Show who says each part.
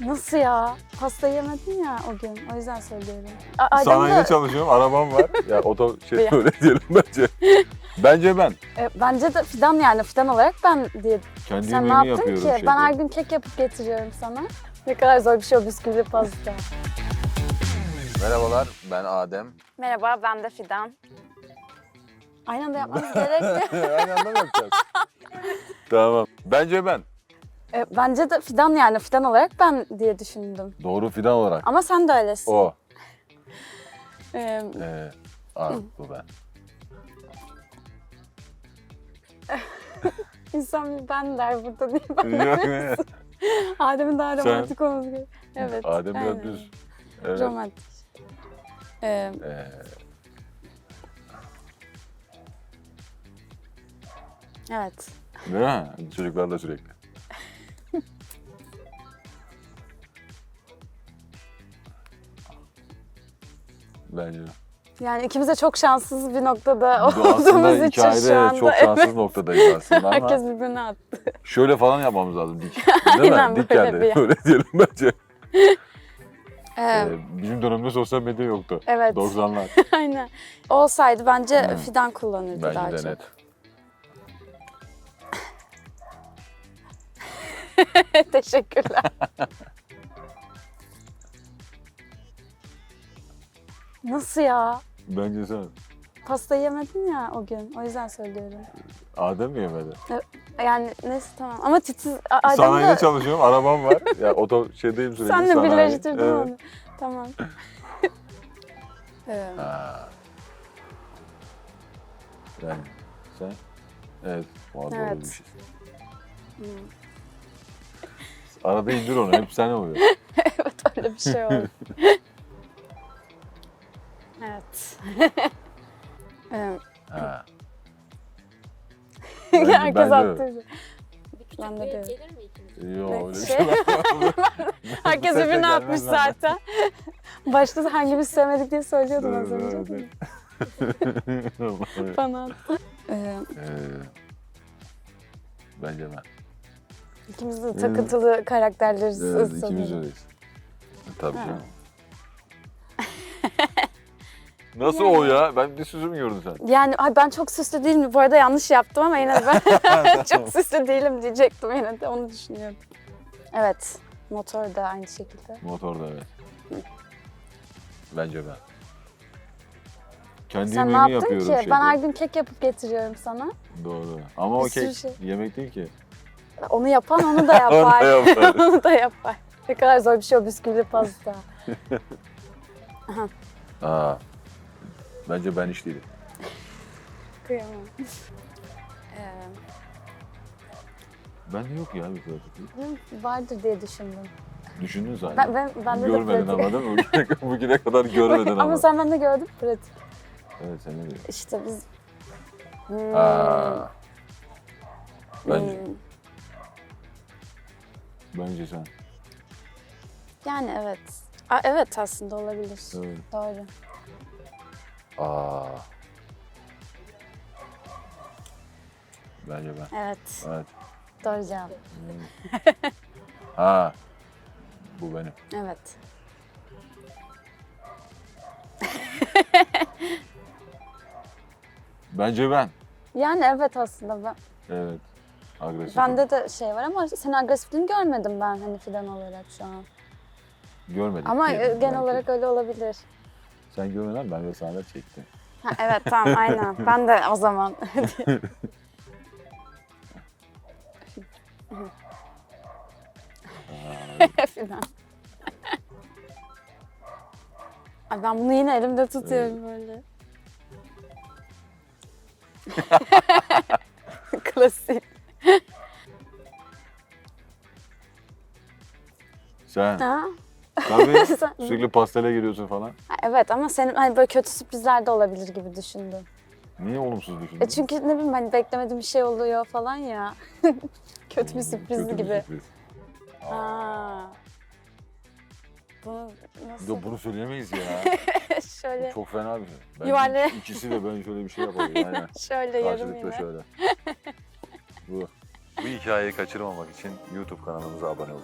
Speaker 1: Nasıl ya? Pasta yemedin ya o gün. O yüzden söylüyorum. A- Adem
Speaker 2: Sanayide
Speaker 1: de-
Speaker 2: çalışıyorum, arabam var. ya oto şey öyle diyelim bence. Bence ben.
Speaker 1: E, bence de fidan yani fidan olarak ben diye.
Speaker 2: Kendi
Speaker 1: Sen ne
Speaker 2: yemeğimi
Speaker 1: yaptın
Speaker 2: yapıyorum
Speaker 1: ki? Ben
Speaker 2: şeyde.
Speaker 1: her gün kek yapıp getiriyorum sana. Ne kadar zor bir şey o bisküvili pasta.
Speaker 2: Merhabalar, ben Adem.
Speaker 1: Merhaba ben de Fidan. Aynı anda yapmamız gerekmiyor.
Speaker 2: Aynı anda mı yapacağız? tamam. Bence ben.
Speaker 1: E, bence de fidan yani fidan olarak ben diye düşündüm.
Speaker 2: Doğru fidan olarak.
Speaker 1: Ama sen de öylesin.
Speaker 2: O.
Speaker 1: E,
Speaker 2: Ee, aa, bu ben.
Speaker 1: insan bir ben der burada niye ben Adem'in daha
Speaker 2: Sen-
Speaker 1: romantik olması gerekiyor. Evet.
Speaker 2: Adem biraz
Speaker 1: aynen.
Speaker 2: düz. Evet.
Speaker 1: Romantik. E,
Speaker 2: Ee,
Speaker 1: evet.
Speaker 2: mi? Çocuklarla sürekli. Bence.
Speaker 1: Yani ikimiz de çok şanssız bir noktada
Speaker 2: Bu aslında
Speaker 1: olduğumuz için
Speaker 2: hikayede
Speaker 1: şu anda.
Speaker 2: çok şanssız
Speaker 1: evet.
Speaker 2: noktadayız aslında ama
Speaker 1: Herkes birbirine attı.
Speaker 2: şöyle falan yapmamız lazım dik. Değil
Speaker 1: Aynen,
Speaker 2: mi? Dik
Speaker 1: böyle bir yer.
Speaker 2: Öyle diyelim bence.
Speaker 1: Ee,
Speaker 2: Ee, bizim dönemde sosyal medya yoktu.
Speaker 1: evet.
Speaker 2: 90'lar.
Speaker 1: Aynen. Olsaydı bence
Speaker 2: Hmm.
Speaker 1: fidan kullanırdı daha
Speaker 2: Bence de
Speaker 1: çok.
Speaker 2: net.
Speaker 1: Teşekkürler. Nasıl ya?
Speaker 2: Bence sen.
Speaker 1: Pasta yemedin ya o gün. O yüzden söylüyorum.
Speaker 2: Adem mi yemedi?
Speaker 1: Yani neyse tamam. Ama titiz... A- Adem
Speaker 2: Sanayide
Speaker 1: de...
Speaker 2: çalışıyorum, arabam var. ya oto şeydeyim sürekli.
Speaker 1: Sen de
Speaker 2: sanayi.
Speaker 1: birleştirdin
Speaker 2: Evet.
Speaker 1: onu. Tamam. Ee,
Speaker 2: Ha. Yani sen? Evet. Var
Speaker 1: Evet.
Speaker 2: doğru
Speaker 1: hmm.
Speaker 2: Arada indir onu. Hep sen oluyor.
Speaker 1: evet öyle bir şey oldu. evet. Ee,
Speaker 2: Ha. Bence-
Speaker 1: Herkes
Speaker 2: bence
Speaker 1: attı. Ben de diyorum.
Speaker 3: Gelir mi ikiniz?
Speaker 2: Yok
Speaker 1: Ne?
Speaker 2: öyle bir
Speaker 1: Şey-
Speaker 2: var.
Speaker 1: Herkes birbirine
Speaker 2: gelmez
Speaker 1: atmış
Speaker 2: benden.
Speaker 1: zaten. Başta hangimiz sevmedik diye söylüyordun az
Speaker 2: Evet,
Speaker 1: önce.
Speaker 2: evet.
Speaker 1: değil mi? Bana attı. Ee,
Speaker 2: Ee, bence ben.
Speaker 1: ikimiz de takıntılı karakterleriz
Speaker 2: Evet,
Speaker 1: sanırım.
Speaker 2: ikimiz öyleyiz. Tabii
Speaker 1: Ha.
Speaker 2: canım. Nasıl o ya? Ben bir süzüm gördüm sen.
Speaker 1: Yani ay ben çok süslü değilim. Bu arada yanlış yaptım ama yine de ben çok süslü değilim diyecektim yine de onu düşünüyorum. Evet. Motor da aynı şekilde.
Speaker 2: Motorda evet. Bence ben. Kendi
Speaker 1: Sen ne
Speaker 2: yemeğimi
Speaker 1: yaptın
Speaker 2: yapıyorum
Speaker 1: ki?
Speaker 2: şeyde.
Speaker 1: Ben her gün kek yapıp getiriyorum sana.
Speaker 2: Doğru. Ama o
Speaker 1: Bir sürü
Speaker 2: kek
Speaker 1: şey.
Speaker 2: yemek değil ki.
Speaker 1: Onu yapan onu da
Speaker 2: Onu
Speaker 1: yapar.
Speaker 2: da yapar.
Speaker 1: onu da yapar. Ne kadar zor bir şey o bisküvili pasta.
Speaker 2: Aa. Bence ben hiç değilim.
Speaker 1: Kıyamam. Ee,
Speaker 2: Bende yok ya bir pratik.
Speaker 1: vardır diye düşündüm.
Speaker 2: Düşündün zaten.
Speaker 1: Ben, ben, bende de
Speaker 2: Görmedin
Speaker 1: pratik.
Speaker 2: ama değil mi? Bugüne, bugüne kadar görmedin ama.
Speaker 1: ama sen bende gördün pratik.
Speaker 2: Evet sen ne diyorsun?
Speaker 1: İşte biz... Hmm,
Speaker 2: Aa. Bence,
Speaker 1: hmm.
Speaker 2: bence sen.
Speaker 1: Yani evet. Aa, evet aslında olabilir.
Speaker 2: Evet.
Speaker 1: Doğru.
Speaker 2: Aa. Bence ben.
Speaker 1: Evet.
Speaker 2: Evet.
Speaker 1: Doğru cevap.
Speaker 2: Ha. Bu benim.
Speaker 1: Evet.
Speaker 2: Bence ben.
Speaker 1: Yani evet aslında ben,
Speaker 2: Evet. Agresif.
Speaker 1: bende de şey var ama senin agresifliğini görmedim ben hani fidan olarak şu an.
Speaker 2: Görmedik.
Speaker 1: Ama e, genel
Speaker 2: belki.
Speaker 1: olarak öyle olabilir.
Speaker 2: Sen görmeden ben de sana çektim.
Speaker 1: Ha, evet tamam aynen. Ben de o zaman. fidan. Ay ben bunu yine elimde tutuyorum böyle. Klasik.
Speaker 2: Sen.
Speaker 1: Ha? Sen-
Speaker 2: sürekli pastele giriyorsun falan.
Speaker 1: Evet ama senin hani böyle kötü sürprizler de olabilir gibi düşündüm.
Speaker 2: Niye olumsuz düşündün?
Speaker 1: E çünkü ne bileyim hani beklemediğim bir şey oluyor falan ya. kötü bir sürpriz
Speaker 2: Kötü bir
Speaker 1: gibi.
Speaker 2: sürpriz.
Speaker 1: Aa. Bunu nasıl?
Speaker 2: Yo, bunu söyleyemeyiz ya.
Speaker 1: şöyle
Speaker 2: Çok fena bir şey. Ben
Speaker 1: Yuvarlaya-
Speaker 2: ikisi de ben şöyle bir şey yapalım. Aynen.
Speaker 1: şöyle yarım
Speaker 2: Karşılıklı
Speaker 1: yine.
Speaker 2: şöyle. Bu. Bu hikayeyi kaçırmamak için YouTube kanalımıza abone olun.